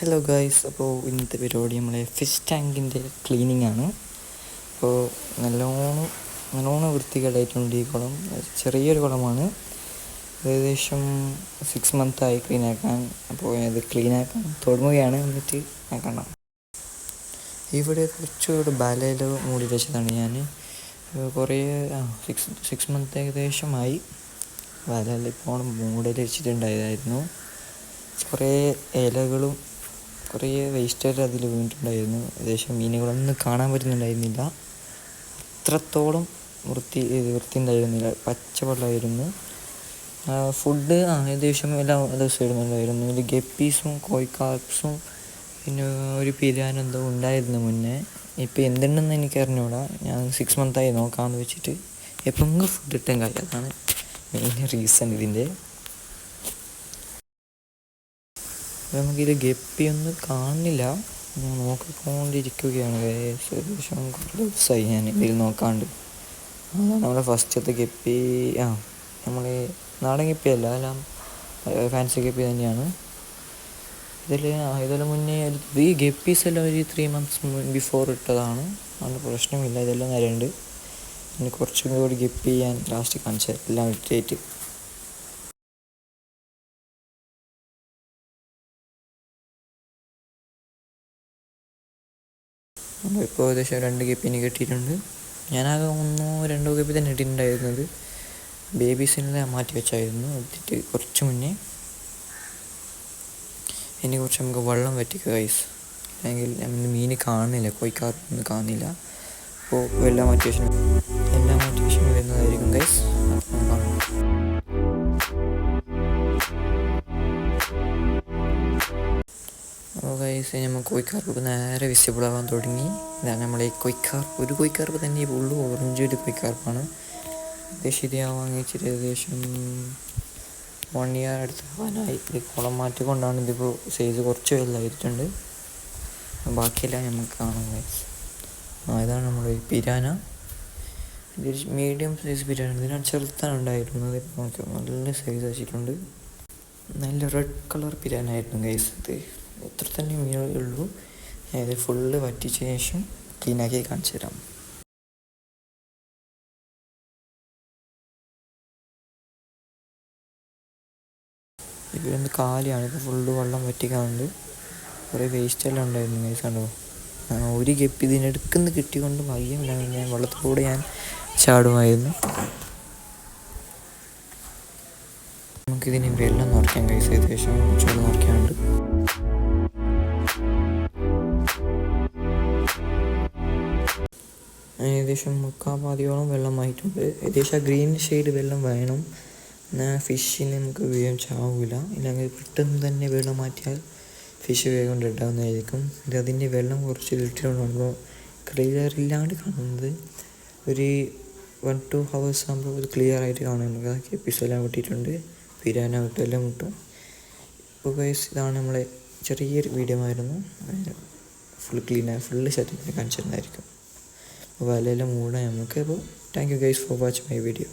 Hello guys അപ്പോൾ ഇന്നത്തെ പരിപാടി നമ്മളെ ഫിഷ് ടാങ്കിന്റെ ക്ലീനിങ് ആണ്. അപ്പോൾ നല്ലോണം നല്ലോണം വൃത്തികേടായിട്ടുണ്ട് ഈ കുളം ചെറിയൊരു കുളമാണ്. ഏകദേശം സിക്സ് മന്തായി ക്ലീൻ ആക്കാൻ അപ്പോൾ അത് ക്ലീനാക്കാൻ തുടങ്ങുകയാണ്. എന്നിട്ട് ഞാൻ കാണാം. ഇവിടെ കുറച്ചുകൂടെ ബാലയില മൂടി വെച്ചതാണ് ഞാൻ കുറേ സിക്സ് സിക്സ് മന്ത് ഏകദേശമായി ബാലയിൽ ഇപ്പോൾ മൂടൽ വെച്ചിട്ടുണ്ടായതായിരുന്നു. കുറേ ഇലകളും കുറേ വേസ്റ്റായിട്ട് അതിൽ വീണിട്ടുണ്ടായിരുന്നു. ഏകദേശം മീനുകളൊന്നും കാണാൻ പറ്റുന്നുണ്ടായിരുന്നില്ല. അത്രത്തോളം വൃത്തി വൃത്തി ഉണ്ടായിരുന്നില്ല പച്ചവെള്ളമായിരുന്നു. ഫുഡ് ആ ഏകദേശം എല്ലാ ദിവസവും ഇടുന്നുണ്ടായിരുന്നു ഒരു ഗപ്പീസും കോഴിക്കാർപ്സും പിന്നെ ഒരു പിരാനെന്തോ ഉണ്ടായിരുന്നു മുന്നേ. ഇപ്പോൾ എന്തുണ്ടെന്ന് എനിക്ക് അറിഞ്ഞൂടാ ഞാൻ സിക്സ് ആയി നോക്കാമെന്ന് വെച്ചിട്ട് എപ്പോഴെങ്കിലും ഫുഡ് ഇട്ടാൻ കാര്യം അതാണ് മെയിൻ റീസൺ ഇതിന്റെ. നമുക്കിത് ഗപ്പിയൊന്നും കാണുന്നില്ല. ഞാൻ നോക്കിക്കൊണ്ടിരിക്കുകയാണ്. ഏകദേശം കുറേ ദിവസമായി ഞാൻ ഇതിൽ നോക്കാണ്ട്. അതാണ് നമ്മുടെ ഫസ്റ്റത്തെ ഗപ്പി. ആ നമ്മൾ നാടൻ ഗപ്പിയല്ല എല്ലാം ഫാൻസി ഗപ്പി തന്നെയാണ്. ഇതിൽ ഇതെല്ലാം മുന്നേ ഈ ഗപ്പീസ് എല്ലാം ഒരു ത്രീ മന്ത്സ് ബിഫോർ ഇട്ടതാണ്. അതുകൊണ്ട് പ്രശ്നമില്ല ഇതെല്ലാം നിരയുണ്ട് ഇനി കുറച്ചും കൂടി ഗപ്പി ഞാൻ ലാസ്റ്റ് കാണിച്ചു എല്ലാം ഇട്ടിട്ട് ഇപ്പോൾ ഏകദേശം രണ്ട് കെപ്പിന് കിട്ടിയിട്ടുണ്ട്. ഞാനാകെ ഒന്നോ രണ്ടോ കെപ്പി തന്നെ ഇട്ടിട്ടുണ്ടായിരുന്നത്. ബേബീസിനെ മാറ്റി വെച്ചായിരുന്നു. എടുത്തിട്ട് കുറച്ച് മുന്നേ. ഇനി കുറച്ച് നമുക്ക് വെള്ളം വറ്റിക്കുക ഗൈസ് അല്ലെങ്കിൽ നമ്മൾ മീൻ കാണുന്നില്ല കൊയ്ക്കാറൊന്നും കാണുന്നില്ല. അപ്പോൾ എല്ലാ എല്ലാം മാറ്റി വെച്ചിട്ടുണ്ട് വരുന്നതായിരിക്കും ഗൈസ് ഗൈസ് നമ്മൾ കോഴിക്കാർപ്പ് നേരെ വിസിബിൾ ആവാൻ തുടങ്ങി. ഇതാണ് നമ്മൾ ഈ കൊയ്ക്കാർപ്പ് ഒരു കൊയ്ക്കാർപ്പ് തന്നെ ഉള്ളൂ. ഓറഞ്ച് ഒരു കൊയ്ക്കാർപ്പാണ് ഏകദേശം ഇത് ഞാൻ വാങ്ങിച്ചിട്ട് ഏകദേശം വൺ ഇയർ അടുത്താവാനായി ഈ കുളം മാറ്റിക്കൊണ്ടാണ് ഇതിപ്പോൾ സൈസ് കുറച്ച് വലുതായിട്ടുണ്ട്. ബാക്കിയെല്ലാം നമുക്ക് കാണാം ഗൈസ് ആ ഇതാണ് നമ്മുടെ പിരാന ഇതൊരു മീഡിയം സൈസ് പിരാന ഇതിനാണ് ചെറുത്താണ് ഉണ്ടായിരുന്നത്. ഇപ്പോൾ നോക്കിയാൽ നല്ല സൈസ് വെച്ചിട്ടുണ്ട്. നല്ല റെഡ് കളർ പിരാനായിരുന്നു ഗൈസ് ഇത്. ഇത്ര തന്നെ മീനുകളുള്ളൂ ഇത് ഫുള്ള് വറ്റിച്ച ശേഷം ക്ലീനാക്കി കാണിച്ചു തരാം. ഇവരൊന്ന് കാലിയാണ്. ഇപ്പോൾ ഫുള്ള് വെള്ളം വറ്റിക്കാറുണ്ട് കുറേ വേസ്റ്റ് എല്ലാം ഉണ്ടായിരുന്നു ഗൈസ് കണ്ടോ? ഒരു ഗപ്പ് ഇതിനെടുക്കുന്ന കിട്ടിക്കൊണ്ട് വയ്യമില്ല ഞാൻ വെള്ളത്തിലൂടെ ഞാൻ ചാടുമായിരുന്നു. നമുക്കിതിന് വെള്ളം നിറയ്ക്കാം കൈസ് ഏകദേശം ചൂട് നിറയ്ക്കാനുണ്ട്. ഏകദേശം മുക്കാൽ വെള്ളമായിട്ടുണ്ട്. ഏകദേശം ആ ഗ്രീൻ ഷെയ്ഡ് വെള്ളം വേണം. എന്നാൽ ഫിഷിന് നമുക്ക് വേഗം ചാവില്ല ഇല്ലെങ്കിൽ പെട്ടെന്ന് തന്നെ വെള്ളം മാറ്റിയാൽ ഫിഷ് വേഗം ഡെഡാവുന്നതായിരിക്കും ഇത് അതിന്റെ വെള്ളം കുറച്ച് ഇട്ടിട്ടുണ്ടാകുമ്പോൾ ക്ലിയർ ഇല്ലാണ്ട് കാണുന്നത് ഒരു വൺ ടു ഹവേഴ്സ് ആകുമ്പോൾ അത് ക്ലിയർ ആയിട്ട് കാണാൻ നമുക്ക് എപ്പിസോഡെല്ലാം കിട്ടിയിട്ടുണ്ട് പിരാന എല്ലാം കിട്ടും ഇപ്പോൾ ഗൈസ് ഇതാണ് നമ്മളെ ചെറിയൊരു വീഡിയോ ആയിരുന്നു. ഫുൾ ക്ലീൻ ഫുള്ള് സെറ്റിൽ കാണിച്ചിരുന്നതായിരിക്കും. വലയെല്ലാം മൂടാൻ നമുക്ക് അപ്പോൾ thank you guys for watch my video